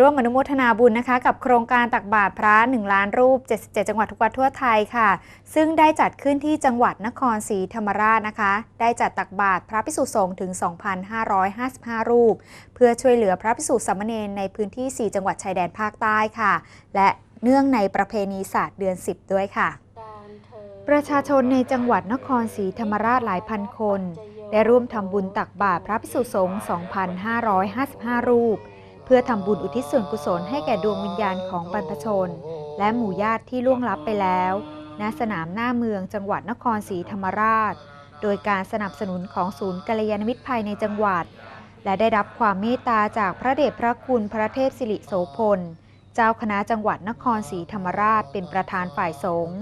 ร่วมอนุโมทนาบุญนะคะ กับโครงการตักบาตรพระ 1 ล้านรูป 77 จังหวัดทุกวัดทั่วไทยค่ะ ซึ่งได้จัดขึ้นที่จังหวัดนครศรีธรรมราชนะคะ ได้จัดตักบาตรพระภิกษุสงฆ์ถึง 2,555 รูป เพื่อช่วยเหลือพระภิกษุสามเณรในพื้นที่ 4 จังหวัดชายแดนภาคใต้ค่ะ และเนื่องในประเพณีศาสตร์เดือน 10 ด้วยค่ะ ประชาชนในจังหวัดนครศรีธรรมราชหลายพันคน ได้ร่วมทำบุญตักบาตรพระภิกษุสงฆ์2,555 รูป พื่อทำบุญอุทิศส่วนกุศลให้แก่ดวงวิญญาณของบรรพชน และหมู่ญาติที่ล่วงลับไปแล้ว ณ สนามหน้าเมืองจังหวัดนครศรีธรรมราช โดยการสนับสนุนของศูนย์กัลยาณมิตรภายในจังหวัด และได้รับความเมตตาจากพระเดชพระคุณพระเทพสิริโสพล เจ้าคณะจังหวัดนครศรีธรรมราช เป็นประธานฝ่ายสงฆ์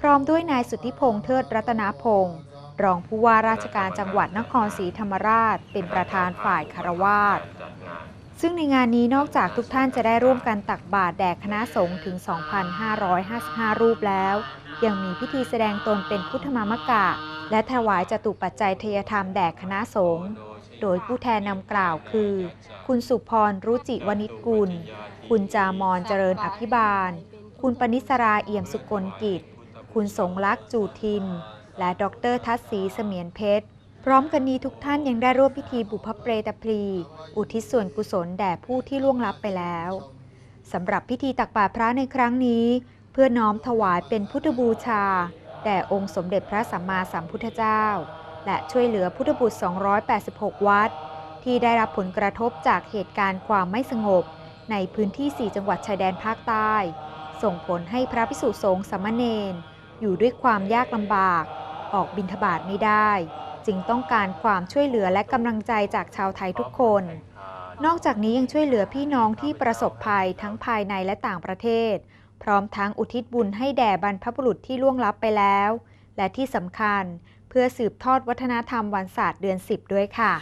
พร้อมด้วยนายสุทธิพงษ์เทิดรัตนพงศ์รองผู้ว่าราชการจังหวัดนครศรีธรรมราช เป็นประธานฝ่ายคารวาส ซึ่งในงานนี้นอกจากทุกท่านจะได้ร่วมกันตักบาตรแด่คณะสงฆ์ถึง 2,555 รูปแล้ว ยังมีพิธีแสดงตนเป็นพุทธมามกะ และถวายจตุปัจจัยเทยธรรมแด่คณะสงฆ์โดยผู้แทนนำกล่าวคือ คุณสุพรรุจิวณิชกุล คุณจามอนเจริญอภิบาล คุณปนิสราเอี่ยมสุกลกิจ คุณสงลักษ์จูทิน และดรทัศศรีเสมียนเพชร พร้อมกันนี้ทุกท่านยังได้ร่วมพิธีบุพเพเตพรีอุทิศส่วนกุศลแด่ผู้ที่ล่วงลับไปแล้วสำหรับพิธีตักบาตรพระในครั้งนี้ เพื่อน้อมถวายเป็นพุทธบูชา แด่องค์สมเด็จพระสัมมาสัมพุทธเจ้า และช่วยเหลือพุทธบุตร 286 วัด ที่ได้รับผลกระทบจากเหตุการณ์ความไม่สงบ ในพื้นที่ 4 จังหวัดชายแดนภาคใต้ ส่งผลให้พระภิกษุสงฆ์สามเณรอยู่ด้วยความยากลำบาก ออกบิณฑบาตไม่ได้ จึงต้องการความช่วยเหลือและกำลังใจจากชาวไทยทุกคน นอกจากนี้ยังช่วยเหลือพี่น้องที่ประสบภัยทั้งภายในและต่างประเทศ พร้อมทั้งอุทิศบุญให้แด่บรรพบุรุษที่ล่วงลับไปแล้ว และที่สำคัญเพื่อสืบทอดวัฒนธรรมวันศาสตร์เดือน 10 ด้วยค่ะ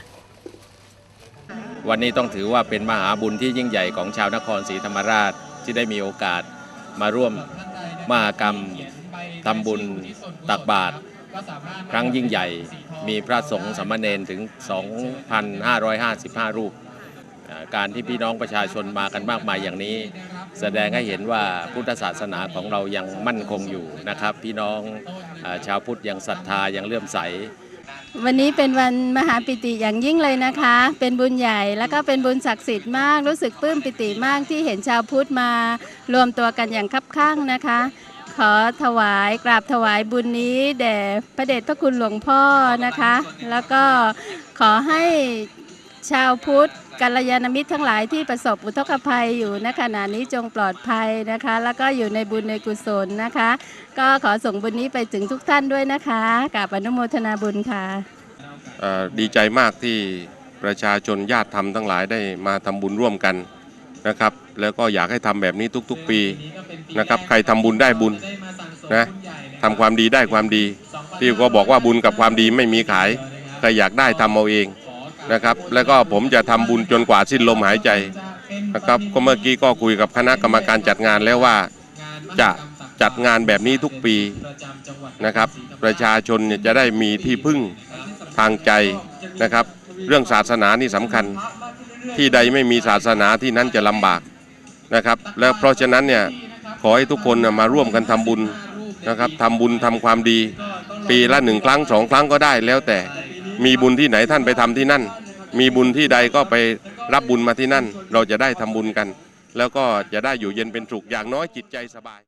วันนี้ต้องถือว่าเป็นมหาบุญที่ยิ่งใหญ่ของชาวนครศรีธรรมราชที่ได้มีโอกาสมาร่วมมหากรรมทำบุญตักบาตร ครั้งยิ่งใหญ่มีพระสงฆ์สามเณรถึง 2,555 รูป การที่พี่น้องประชาชนมากันมากมายอย่างนี้ แสดงให้เห็นว่าพุทธศาสนาของเรายังมั่นคงอยู่นะครับ พี่น้องอชาวพุทธยังศรัทธายังเลื่อมใสวันนี้เป็นวันมหาปิติอย่างยิ่งเลยนะคะ เป็นบุญใหญ่แล้วก็เป็นบุญศักดิ์สิทธิ์มาก รู้สึกปลื้มปิติมากที่เห็นชาวพุทธมารวมตัวกันอย่างคับข้างนะคะ ขอถวายกราบถวายบุญนี้แด่พระเดชพระคุณหลวงพ่อนะคะ แล้วก็ขอให้ชาวพุทธกัลยาณมิตรทั้งหลายที่ประสบอุทกภัยอยู่ณขณะนี้จงปลอดภัยนะคะ แล้วก็อยู่ในบุญในกุศลนะคะ ก็ขอส่งบุญนี้ไปถึงทุกท่านด้วยนะคะกราบอนุโมทนาบุญค่ะดีใจมากที่ประชาชนญาติธรรมทั้งหลายได้มาทำบุญร่วมกัน นะครับ แล้วก็อยากให้ทำแบบนี้ทุกๆปีนะครับ ใครทำบุญได้บุญนะทำความดีได้ความดี ที่ก็บอกว่าบุญกับความดีไม่มีขาย ใครอยากได้ทำเอาเองนะครับ แล้วก็ผมจะทำบุญจนกว่าสิ้นลมหายใจนะครับ ก็เมื่อกี้ก็คุยกับคณะกรรมการจัดงานแล้วว่าจะจัดงานแบบนี้ทุกปีนะครับ ประชาชนจะได้มีที่พึ่งทางใจนะครับ เรื่องศาสนานี่สำคัญ ที่ใดไม่มีศาสนาที่นั้นจะลำบากนะครับ แล้วเพราะฉะนั้นเนี่ยขอให้ทุกคนมาร่วมกันทำบุญนะครับทำบุญทำความดี ปีละหนึ่งครั้งสองครั้งก็ได้แล้วแต่มีบุญที่ไหนท่านไปทำที่นั่น มีบุญที่ใดก็ไปรับบุญมาที่นั่น เราจะได้ทำบุญกัน แล้วก็จะได้อยู่เย็นเป็นสุขอย่างน้อยจิตใจสบาย